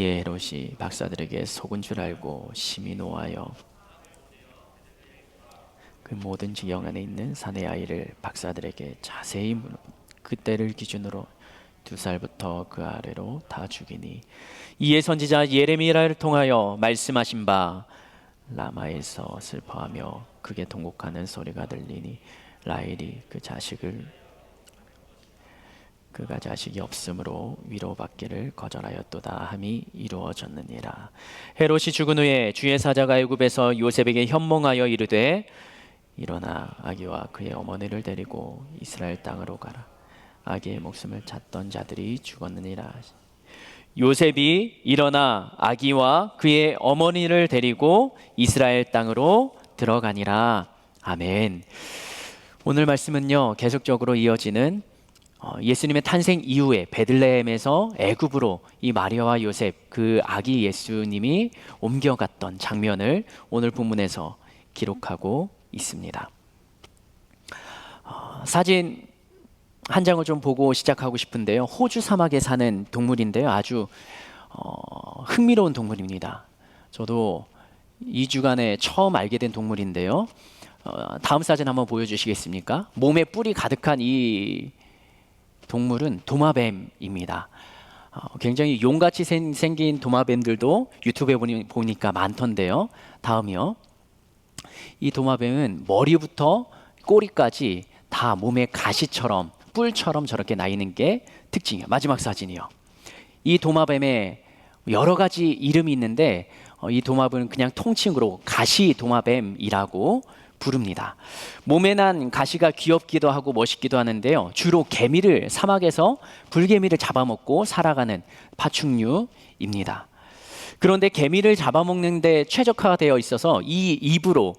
헤롯이 박사들에게 속은 줄 알고 심히 노하여 그 모든 지경 안에 있는 사내 아이를 박사들에게 자세히 물 그때를 기준으로 두 살부터 그 아래로 다 죽이니 이에 선지자 예레미야를 통하여 말씀하신 바 라마에서 슬퍼하며 크게 통곡하는 소리가 들리니 라헬이 그 자식을 그가 자식이 없으므로 위로받기를 거절하였도다 함이 이루어졌느니라. 헤롯이 죽은 후에 주의 사자가 애굽에서 요셉에게 현몽하여 이르되 일어나 아기와 그의 어머니를 데리고 이스라엘 땅으로 가라. 아기의 목숨을 찾던 자들이 죽었느니라. 요셉이 일어나 아기와 그의 어머니를 데리고 이스라엘 땅으로 들어가니라. 아멘. 오늘 말씀은요 계속적으로 이어지는 어, 예수님의 탄생 이후에 베들레헴에서 애굽으로 이 마리아와 요셉 그 아기 예수님이 옮겨갔던 장면을 오늘 본문에서 기록하고 있습니다. 어, 사진 한 장을 좀 보고 시작하고 싶은데요. 호주 사막에 사는 동물인데요. 아주 어, 흥미로운 동물입니다. 저도 2주간에 처음 알게 된 동물인데요. 어, 다음 사진 한번 보여주시겠습니까? 몸에 뿔이 가득한 이 동물은 도마뱀입니다. 어, 굉장히 용같이 생, 생긴 도마뱀들도 유튜브에 보니, 보니까 많던데요. 다음이요. 이 도마뱀은 머리부터 꼬리까지 다 몸에 가시처럼 뿔처럼 저렇게 나 있는 게 특징이에요. 마지막 사진이요. 이 도마뱀에 여러 가지 이름이 있는데 어, 이 도마뱀은 그냥 통칭으로 가시 도마뱀이라고 부릅니다. 몸에 난 가시가 귀엽기도 하고 멋있기도 하는데요. 주로 개미를 사막에서 불개미를 잡아먹고 살아가는 파충류입니다. 그런데 개미를 잡아먹는데 최적화되어 있어서 이 입으로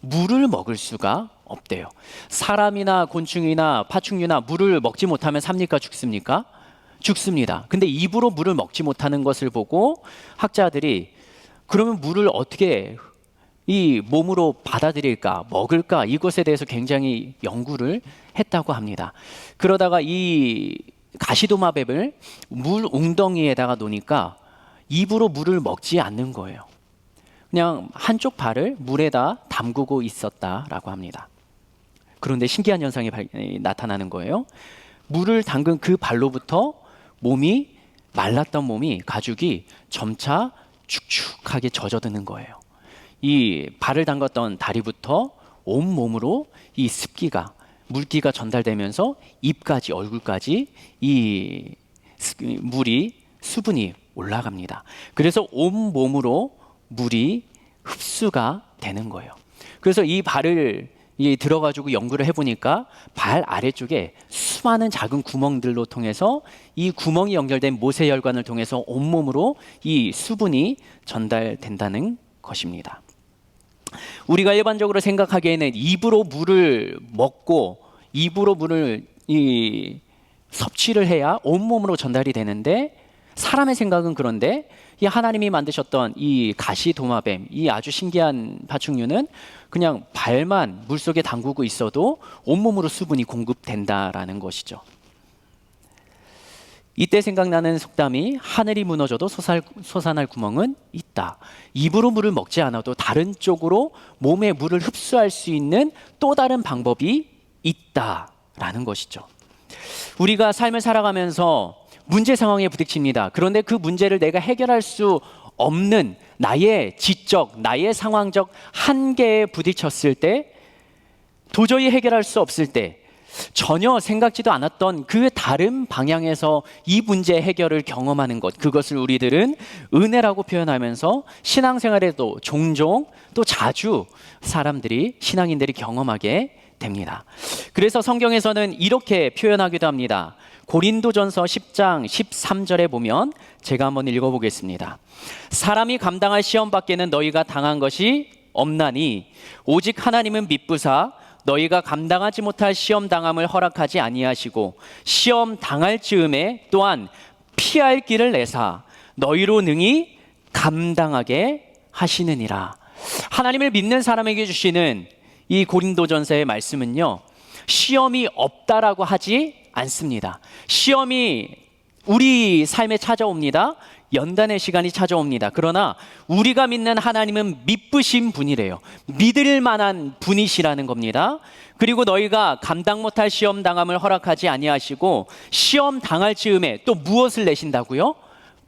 물을 먹을 수가 없대요. 사람이나 곤충이나 파충류나 물을 먹지 못하면 삽니까 죽습니까? 죽습니다. 근데 입으로 물을 먹지 못하는 것을 보고 학자들이 그러면 물을 어떻게 이 몸으로 받아들일까, 먹을까 이것에 대해서 굉장히 연구를 했다고 합니다. 그러다가 이 가시도마뱀을 물 웅덩이에다가 놓으니까 입으로 물을 먹지 않는 거예요. 그냥 한쪽 발을 물에다 담그고 있었다라고 합니다. 그런데 신기한 현상이 발, 나타나는 거예요. 물을 담근 그 발로부터 몸이 말랐던 몸이 가죽이 점차 축축하게 젖어드는 거예요. 이 발을 담갔던 다리부터 온 몸으로 이 습기가 물기가 전달되면서 입까지 얼굴까지 이 물이 수분이 올라갑니다. 그래서 온 몸으로 물이 흡수가 되는 거예요. 그래서 이 발을 이 들어가지고 연구를 해보니까 발 아래쪽에 수많은 작은 구멍들로 통해서 이 구멍이 연결된 모세혈관을 통해서 온몸으로 이 수분이 전달된다는 것입니다. 우리가 일반적으로 생각하기에는 입으로 물을 먹고 입으로 물을 이 섭취를 해야 온몸으로 전달이 되는데 사람의 생각은 그런데 이 하나님이 만드셨던 이 가시 도마뱀 이 아주 신기한 파충류는 그냥 발만 물 속에 담그고 있어도 온몸으로 수분이 공급된다라는 것이죠. 이때 생각나는 속담이 하늘이 무너져도 솟아, 솟아날 구멍은 있다. 입으로 물을 먹지 않아도 다른 쪽으로 몸에 물을 흡수할 수 있는 또 다른 방법이 있다라는 것이죠. 우리가 삶을 살아가면서 문제 상황에 부딪힙니다. 그런데 그 문제를 내가 해결할 수 없는 나의 지적, 나의 상황적 한계에 부딪혔을 때 도저히 해결할 수 없을 때 전혀 생각지도 않았던 그 다른 방향에서 이 문제 해결을 경험하는 것 그것을 우리들은 은혜라고 표현하면서 신앙생활에도 종종 또 자주 사람들이 신앙인들이 경험하게 됩니다. 그래서 성경에서는 이렇게 표현하기도 합니다. 고린도전서 10장 13절에 보면 제가 한번 읽어보겠습니다. 사람이 감당할 시험 밖에는 너희가 당한 것이 없나니 오직 하나님은 미쁘사 너희가 감당하지 못할 시험 당함을 허락하지 아니하시고 시험 당할 즈음에 또한 피할 길을 내사 너희로 능히 감당하게 하시느니라. 하나님을 믿는 사람에게 주시는 이 고린도전서의 말씀은요. 시험이 없다라고 하지 않습니다. 시험이 우리 삶에 찾아옵니다. 연단의 시간이 찾아옵니다. 그러나 우리가 믿는 하나님은 미쁘신 분이래요. 믿을 만한 분이시라는 겁니다. 그리고 너희가 감당 못할 시험 당함을 허락하지 아니하시고 시험 당할 즈음에 또 무엇을 내신다고요?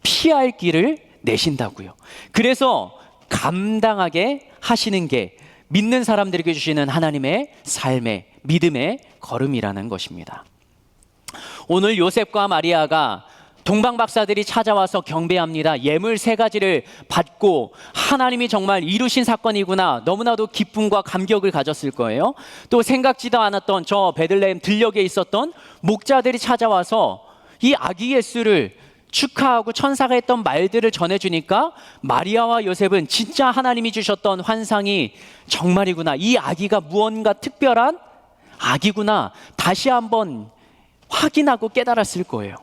피할 길을 내신다고요. 그래서 감당하게 하시는 게 믿는 사람들에게 주시는 하나님의 삶의 믿음의 걸음이라는 것입니다. 오늘 요셉과 마리아가 동방 박사들이 찾아와서 경배합니다. 예물 세 가지를 받고 하나님이 정말 이루신 사건이구나. 너무나도 기쁨과 감격을 가졌을 거예요. 또 생각지도 않았던 저 베들레헴 들녘에 있었던 목자들이 찾아와서 이 아기 예수를 축하하고 천사가 했던 말들을 전해주니까 마리아와 요셉은 진짜 하나님이 주셨던 환상이 정말이구나. 이 아기가 무언가 특별한 아기구나. 다시 한번 확인하고 깨달았을 거예요.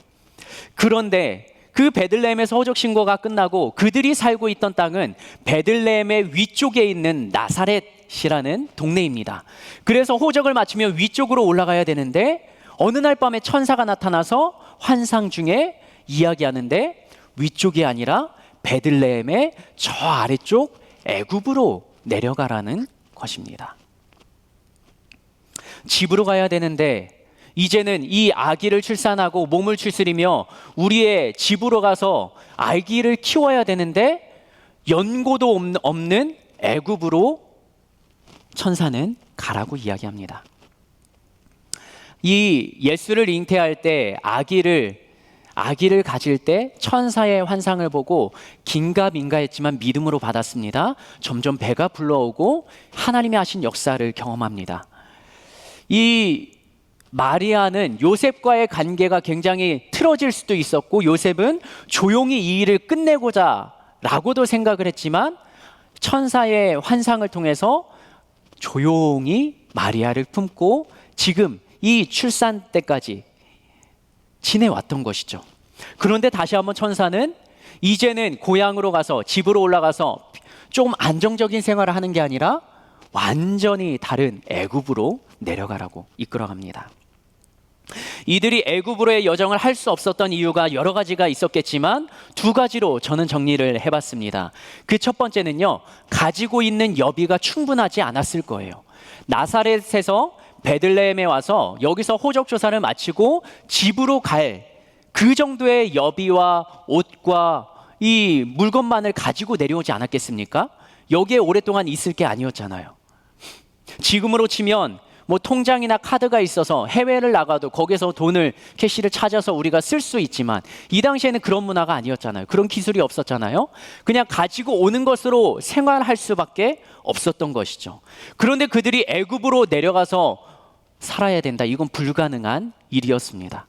그런데 그 베들레헴에서 호적 신고가 끝나고 그들이 살고 있던 땅은 베들레헴의 위쪽에 있는 나사렛이라는 동네입니다. 그래서 호적을 마치면 위쪽으로 올라가야 되는데 어느 날 밤에 천사가 나타나서 환상 중에 이야기하는데 위쪽이 아니라 베들레헴의 저 아래쪽 애굽으로 내려가라는 것입니다. 집으로 가야 되는데 이제는 이 아기를 출산하고 몸을 추스리며 우리의 집으로 가서 아기를 키워야 되는데 연고도 없는 애굽으로 천사는 가라고 이야기합니다. 이 예수를 잉태할 때 아기를 아기를 가질 때 천사의 환상을 보고 긴가민가했지만 믿음으로 받았습니다. 점점 배가 불러오고 하나님이 하신 역사를 경험합니다. 이 마리아는 요셉과의 관계가 굉장히 틀어질 수도 있었고 요셉은 조용히 이 일을 끝내고자 라고도 생각을 했지만 천사의 환상을 통해서 조용히 마리아를 품고 지금 이 출산 때까지 지내왔던 것이죠. 그런데 다시 한번 천사는 이제는 고향으로 가서 집으로 올라가서 조금 안정적인 생활을 하는 게 아니라 완전히 다른 애굽으로 내려가라고 이끌어갑니다. 이들이 애굽으로의 여정을 할 수 없었던 이유가 여러 가지가 있었겠지만 두 가지로 저는 정리를 해봤습니다. 그 첫 번째는요, 가지고 있는 여비가 충분하지 않았을 거예요. 나사렛에서 베들레헴에 와서 여기서 호적 조사를 마치고 집으로 갈 그 정도의 여비와 옷과 이 물건만을 가지고 내려오지 않았겠습니까? 여기에 오랫동안 있을 게 아니었잖아요. 지금으로 치면 뭐 통장이나 카드가 있어서 해외를 나가도 거기서 돈을 캐시를 찾아서 우리가 쓸 수 있지만 이 당시에는 그런 문화가 아니었잖아요. 그런 기술이 없었잖아요. 그냥 가지고 오는 것으로 생활할 수밖에 없었던 것이죠. 그런데 그들이 애굽으로 내려가서 살아야 된다. 이건 불가능한 일이었습니다.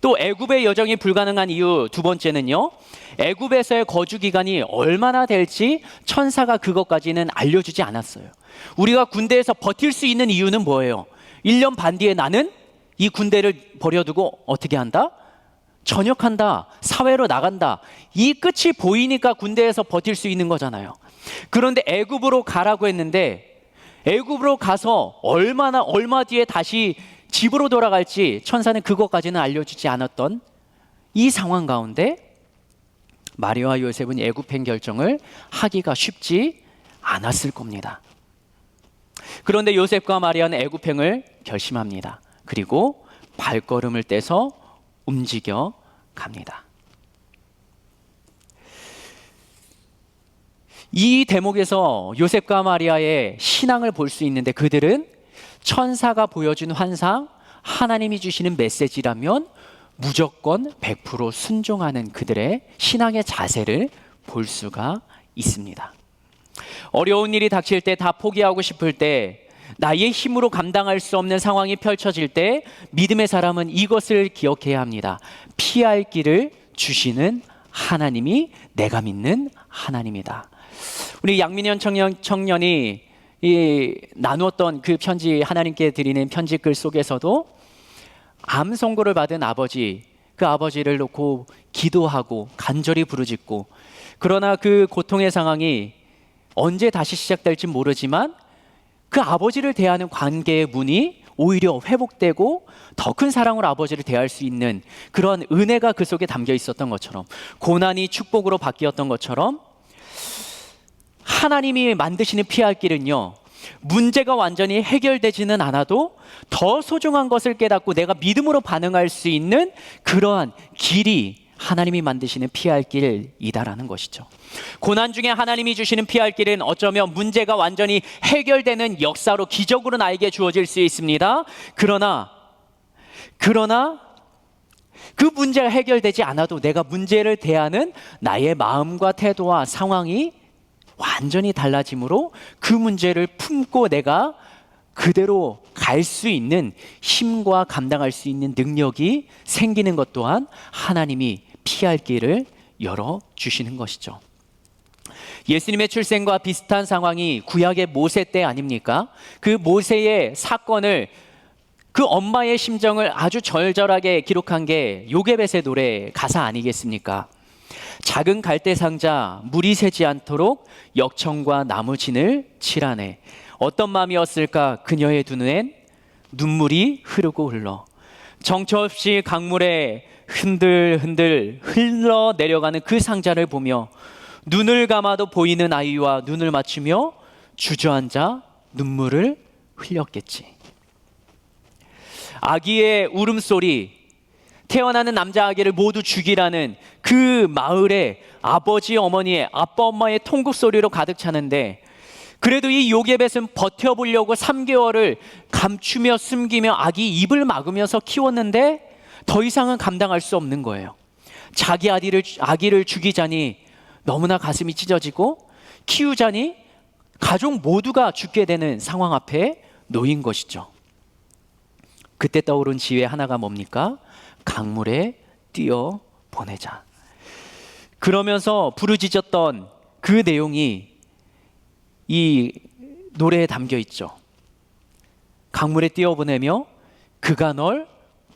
또 애굽의 여정이 불가능한 이유 두 번째는요. 애굽에서의 거주 기간이 얼마나 될지 천사가 그것까지는 알려주지 않았어요. 우리가 군대에서 버틸 수 있는 이유는 뭐예요? 1년 반 뒤에 나는 이 군대를 버려두고 어떻게 한다? 전역한다. 사회로 나간다. 이 끝이 보이니까 군대에서 버틸 수 있는 거잖아요. 그런데 애굽으로 가라고 했는데 애굽으로 가서 얼마나 얼마 뒤에 다시 집으로 돌아갈지 천사는 그것까지는 알려주지 않았던 이 상황 가운데 마리아와 요셉은 애굽행 결정을 하기가 쉽지 않았을 겁니다. 그런데 요셉과 마리아는 애굽행을 결심합니다. 그리고 발걸음을 떼서 움직여 갑니다. 이 대목에서 요셉과 마리아의 신앙을 볼 수 있는데 그들은 천사가 보여준 환상, 하나님이 주시는 메시지라면 무조건 100% 순종하는 그들의 신앙의 자세를 볼 수가 있습니다. 어려운 일이 닥칠 때 다 포기하고 싶을 때 나의 힘으로 감당할 수 없는 상황이 펼쳐질 때 믿음의 사람은 이것을 기억해야 합니다. 피할 길을 주시는 하나님이 내가 믿는 하나님이다. 우리 양민현 청년, 청년이 이 나누었던 그 편지 하나님께 드리는 편지 글 속에서도 암 선고를 받은 아버지 그 아버지를 놓고 기도하고 간절히 부르짖고 그러나 그 고통의 상황이 언제 다시 시작될지 모르지만 그 아버지를 대하는 관계의 문이 오히려 회복되고 더 큰 사랑으로 아버지를 대할 수 있는 그런 은혜가 그 속에 담겨 있었던 것처럼 고난이 축복으로 바뀌었던 것처럼 하나님이 만드시는 피할 길은요. 문제가 완전히 해결되지는 않아도 더 소중한 것을 깨닫고 내가 믿음으로 반응할 수 있는 그러한 길이 하나님이 만드시는 피할 길이다라는 것이죠. 고난 중에 하나님이 주시는 피할 길은 어쩌면 문제가 완전히 해결되는 역사로 기적으로 나에게 주어질 수 있습니다. 그러나 그러나 그 문제가 해결되지 않아도 내가 문제를 대하는 나의 마음과 태도와 상황이 완전히 달라지므로 그 문제를 품고 내가 그대로 갈 수 있는 힘과 감당할 수 있는 능력이 생기는 것 또한 하나님이 피할 길을 열어 주시는 것이죠. 예수님의 출생과 비슷한 상황이 구약의 모세 때 아닙니까? 그 모세의 사건을 그 엄마의 심정을 아주 절절하게 기록한 게 요게벳의 노래 가사 아니겠습니까? 작은 갈대 상자 물이 새지 않도록 역청과 나무진을 칠하네. 어떤 마음이었을까 그녀의 두 눈엔 눈물이 흐르고 흘러 정처 없이 강물에 흔들흔들 흘러 내려가는 그 상자를 보며 눈을 감아도 보이는 아이와 눈을 맞추며 주저앉아 눈물을 흘렸겠지. 아기의 울음소리, 태어나는 남자 아기를 모두 죽이라는 그 마을에 아버지 어머니의 아빠 엄마의 통곡 소리로 가득 차는데 그래도 이 요게벳은 버텨보려고 3개월을 감추며 숨기며 아기 입을 막으면서 키웠는데 더 이상은 감당할 수 없는 거예요. 자기 아기를, 아기를 죽이자니 너무나 가슴이 찢어지고 키우자니 가족 모두가 죽게 되는 상황 앞에 놓인 것이죠. 그때 떠오른 지혜 하나가 뭡니까? 강물에 뛰어 보내자. 그러면서 부르짖었던 그 내용이 이 노래에 담겨 있죠. 강물에 뛰어 보내며 그가 널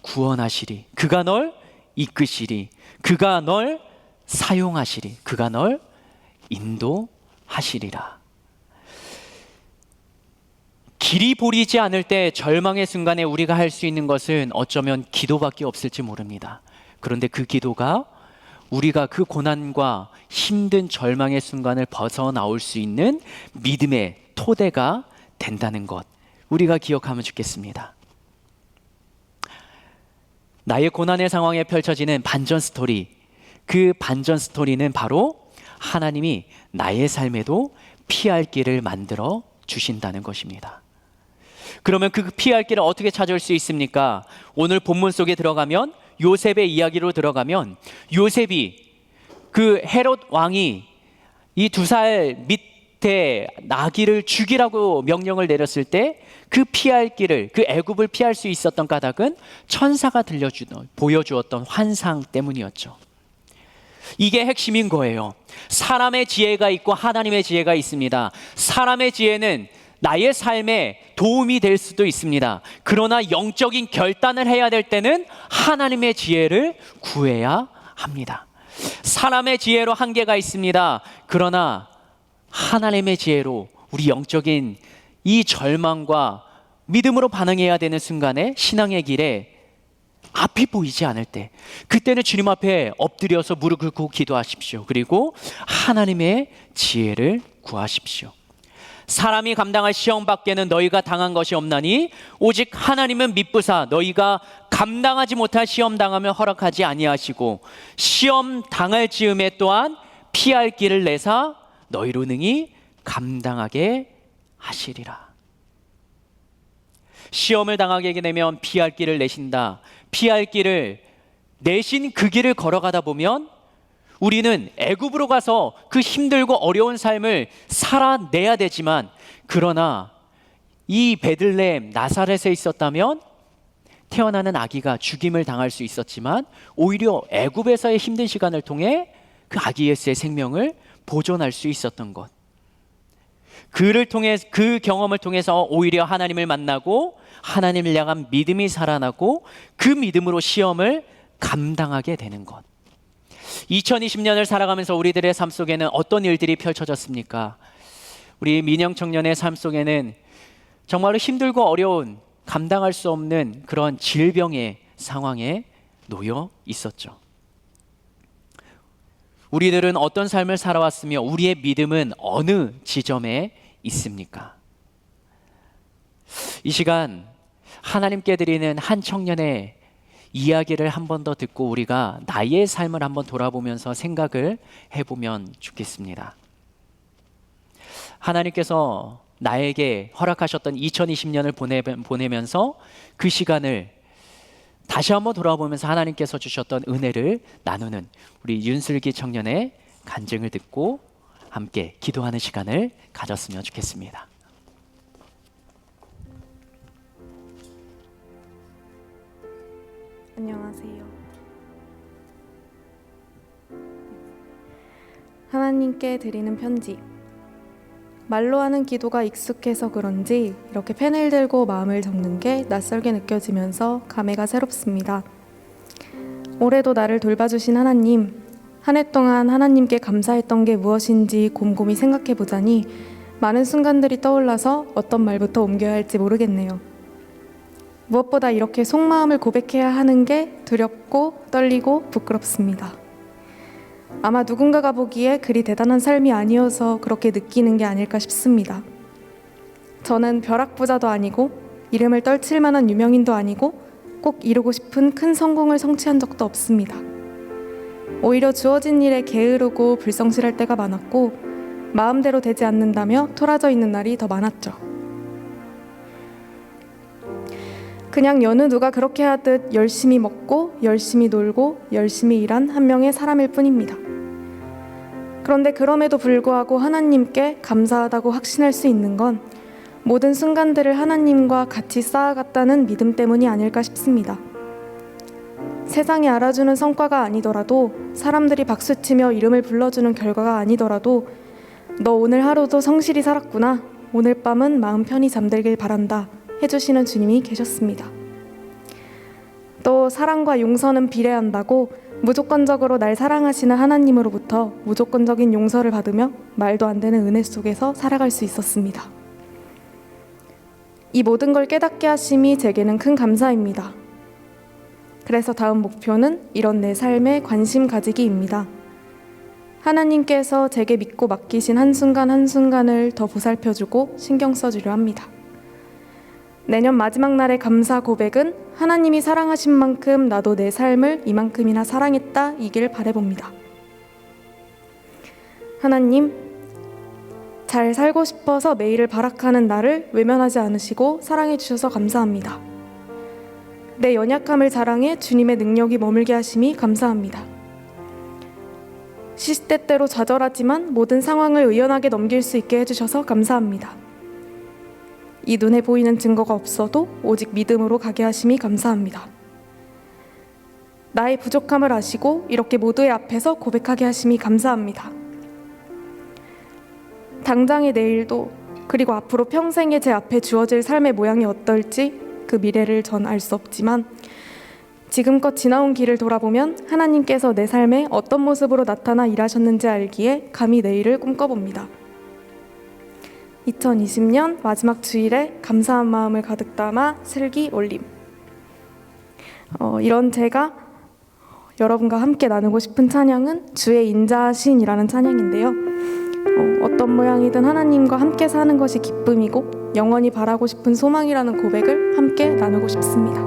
구원하시리. 그가 널 이끄시리. 그가 널 사용하시리. 그가 널 인도하시리라. 길이 보이지 않을 때 절망의 순간에 우리가 할 수 있는 것은 어쩌면 기도밖에 없을지 모릅니다. 그런데 그 기도가 우리가 그 고난과 힘든 절망의 순간을 벗어나올 수 있는 믿음의 토대가 된다는 것 우리가 기억하면 좋겠습니다. 나의 고난의 상황에 펼쳐지는 반전 스토리 그 반전 스토리는 바로 하나님이 나의 삶에도 피할 길을 만들어 주신다는 것입니다. 그러면 그 피할 길을 어떻게 찾을 수 있습니까? 오늘 본문 속에 들어가면 요셉의 이야기로 들어가면 요셉이 그 헤롯 왕이 이 두 살 밑에 나귀를 죽이라고 명령을 내렸을 때 그 피할 길을 그 애굽을 피할 수 있었던 까닭은 천사가 들려주던 보여주었던 환상 때문이었죠. 이게 핵심인 거예요. 사람의 지혜가 있고 하나님의 지혜가 있습니다. 사람의 지혜는 나의 삶에 도움이 될 수도 있습니다. 그러나 영적인 결단을 해야 될 때는 하나님의 지혜를 구해야 합니다. 사람의 지혜로 한계가 있습니다. 그러나 하나님의 지혜로 우리 영적인 이 절망과 믿음으로 반응해야 되는 순간에 신앙의 길에 앞이 보이지 않을 때 그때는 주님 앞에 엎드려서 무릎 꿇고 기도하십시오. 그리고 하나님의 지혜를 구하십시오. 사람이 감당할 시험 밖에는 너희가 당한 것이 없나니 오직 하나님은 미쁘사 너희가 감당하지 못할 시험 당하면 허락하지 아니하시고 시험 당할 즈음에 또한 피할 길을 내사 너희로 능히 감당하게 하시리라. 시험을 당하게 되면 피할 길을 내신다. 피할 길을 내신 그 길을 걸어가다 보면 우리는 애굽으로 가서 그 힘들고 어려운 삶을 살아내야 되지만 그러나 이 베들레헴 나사렛에 있었다면 태어나는 아기가 죽임을 당할 수 있었지만 오히려 애굽에서의 힘든 시간을 통해 그 아기 예수의 생명을 보존할 수 있었던 것. 그를 통해 그 경험을 통해서 오히려 하나님을 만나고 하나님을 향한 믿음이 살아나고 그 믿음으로 시험을 감당하게 되는 것. 2020년을 살아가면서 우리들의 삶 속에는 어떤 일들이 펼쳐졌습니까? 우리 민영 청년의 삶 속에는 정말로 힘들고 어려운 감당할 수 없는 그런 질병의 상황에 놓여 있었죠. 우리들은 어떤 삶을 살아왔으며 우리의 믿음은 어느 지점에 있습니까? 이 시간 하나님께 드리는 한 청년의 이야기를 한 번 더 듣고 우리가 나의 삶을 한번 돌아보면서 생각을 해보면 좋겠습니다. 하나님께서 나에게 허락하셨던 2020년을 보내, 보내면서 그 시간을 다시 한번 돌아보면서 하나님께서 주셨던 은혜를 나누는 우리 윤슬기 청년의 간증을 듣고 함께 기도하는 시간을 가졌으면 좋겠습니다. 안녕하세요. 하나님께 드리는 편지. 말로 하는 기도가 익숙해서 그런지 이렇게 펜을 들고 마음을 적는 게 낯설게 느껴지면서 감회가 새롭습니다. 올해도 나를 돌봐주신 하나님, 한 해 동안 하나님께 감사했던 게 무엇인지 곰곰이 생각해 보자니 많은 순간들이 떠올라서 어떤 말부터 옮겨야 할지 모르겠네요. 무엇보다 이렇게 속마음을 고백해야 하는 게 두렵고 떨리고 부끄럽습니다. 아마 누군가가 보기에 그리 대단한 삶이 아니어서 그렇게 느끼는 게 아닐까 싶습니다. 저는 벼락부자도 아니고 이름을 떨칠 만한 유명인도 아니고 꼭 이루고 싶은 큰 성공을 성취한 적도 없습니다. 오히려 주어진 일에 게으르고 불성실할 때가 많았고 마음대로 되지 않는다며 토라져 있는 날이 더 많았죠. 그냥 여느 누가 그렇게 하듯 열심히 먹고 열심히 놀고 열심히 일한 한 명의 사람일 뿐입니다. 그런데 그럼에도 불구하고 하나님께 감사하다고 확신할 수 있는 건 모든 순간들을 하나님과 같이 쌓아갔다는 믿음 때문이 아닐까 싶습니다. 세상이 알아주는 성과가 아니더라도 사람들이 박수치며 이름을 불러주는 결과가 아니더라도 너 오늘 하루도 성실히 살았구나. 오늘 밤은 마음 편히 잠들길 바란다. 해주시는 주님이 계셨습니다. 또 사랑과 용서는 비례한다고 무조건적으로 날 사랑하시는 하나님으로부터 무조건적인 용서를 받으며 말도 안 되는 은혜 속에서 살아갈 수 있었습니다. 이 모든 걸 깨닫게 하심이 제게는 큰 감사입니다. 그래서 다음 목표는 이런 내 삶에 관심 가지기입니다. 하나님께서 제게 믿고 맡기신 한순간 한순간을 더 보살펴주고 신경 써주려 합니다. 내년 마지막 날의 감사 고백은 하나님이 사랑하신 만큼 나도 내 삶을 이만큼이나 사랑했다 이길 바래봅니다. 하나님, 잘 살고 싶어서 매일을 발악하는 나를 외면하지 않으시고 사랑해 주셔서 감사합니다. 내 연약함을 자랑해 주님의 능력이 머물게 하심이 감사합니다. 시시때때로 좌절하지만 모든 상황을 의연하게 넘길 수 있게 해주셔서 감사합니다. 이 눈에 보이는 증거가 없어도 오직 믿음으로 가게 하심이 감사합니다. 나의 부족함을 아시고 이렇게 모두의 앞에서 고백하게 하심이 감사합니다. 당장의 내일도 그리고 앞으로 평생에 제 앞에 주어질 삶의 모양이 어떨지 그 미래를 전 알 수 없지만 지금껏 지나온 길을 돌아보면 하나님께서 내 삶에 어떤 모습으로 나타나 일하셨는지 알기에 감히 내일을 꿈꿔봅니다. 2020년 마지막 주일에 감사한 마음을 가득 담아 슬기 올림. 어, 이런 제가 여러분과 함께 나누고 싶은 찬양은 주의 인자신이라는 찬양인데요. 어, 어떤 모양이든 하나님과 함께 사는 것이 기쁨이고 영원히 바라고 싶은 소망이라는 고백을 함께 나누고 싶습니다.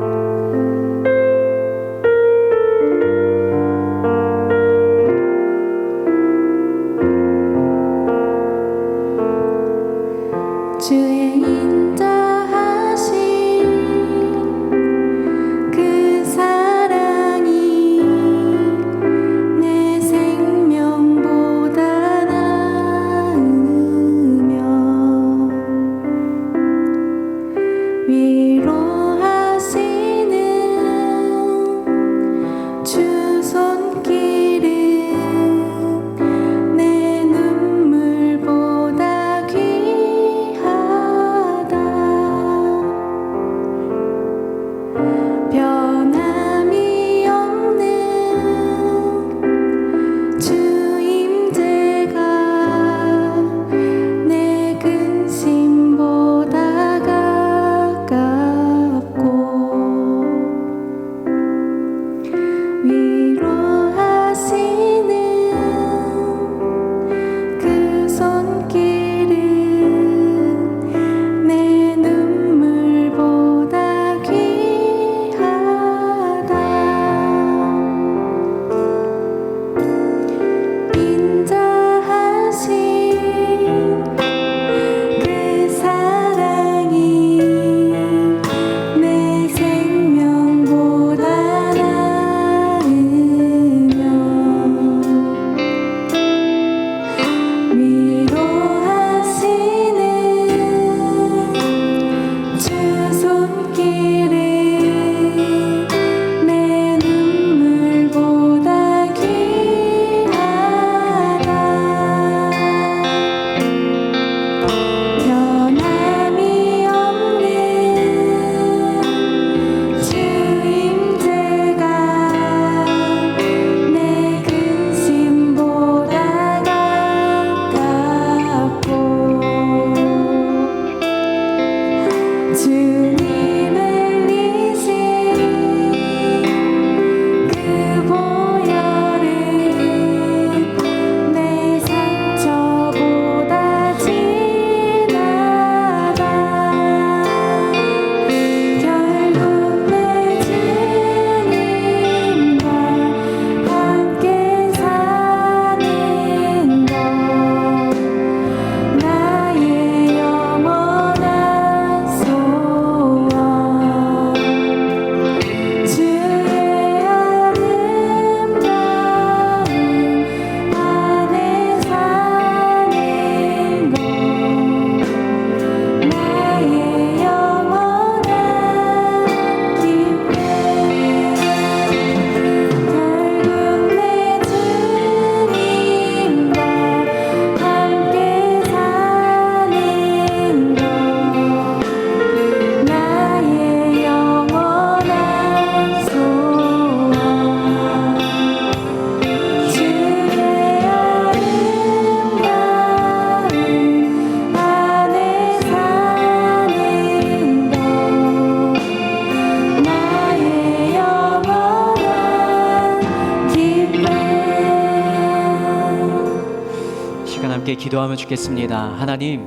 기도하며 죽겠습니다. 하나님,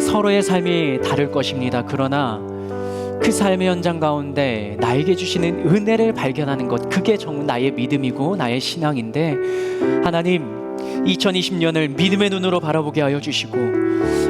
서로의 삶이 다를 것입니다. 그러나 그 삶의 현장 가운데 나에게 주시는 은혜를 발견하는 것, 그게 정 나의 믿음이고 나의 신앙인데, 하나님, 2020년을 믿음의 눈으로 바라보게 하여 주시고,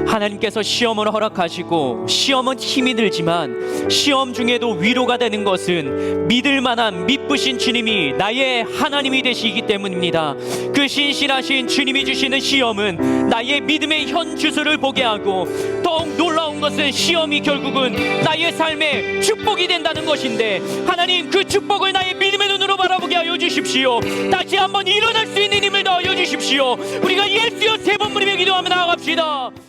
하나님께서 시험을 허락하시고 시험은 힘이 들지만 시험 중에도 위로가 되는 것은 믿을 만한 믿으신 주님이 나의 하나님이 되시기 때문입니다. 그 신실하신 주님이 주시는 시험은 나의 믿음의 현 주소를 보게 하고 더욱 놀라운 것은 시험이 결국은 나의 삶의 축복이 된다는 것인데 하나님 그 축복을 나의 믿음의 눈으로 바라보게 하여 주십시오. 다시 한번 일어날 수 있는 힘을 더하여 주십시오. 우리가 예수여 세번 부르며 기도하며 나아갑시다.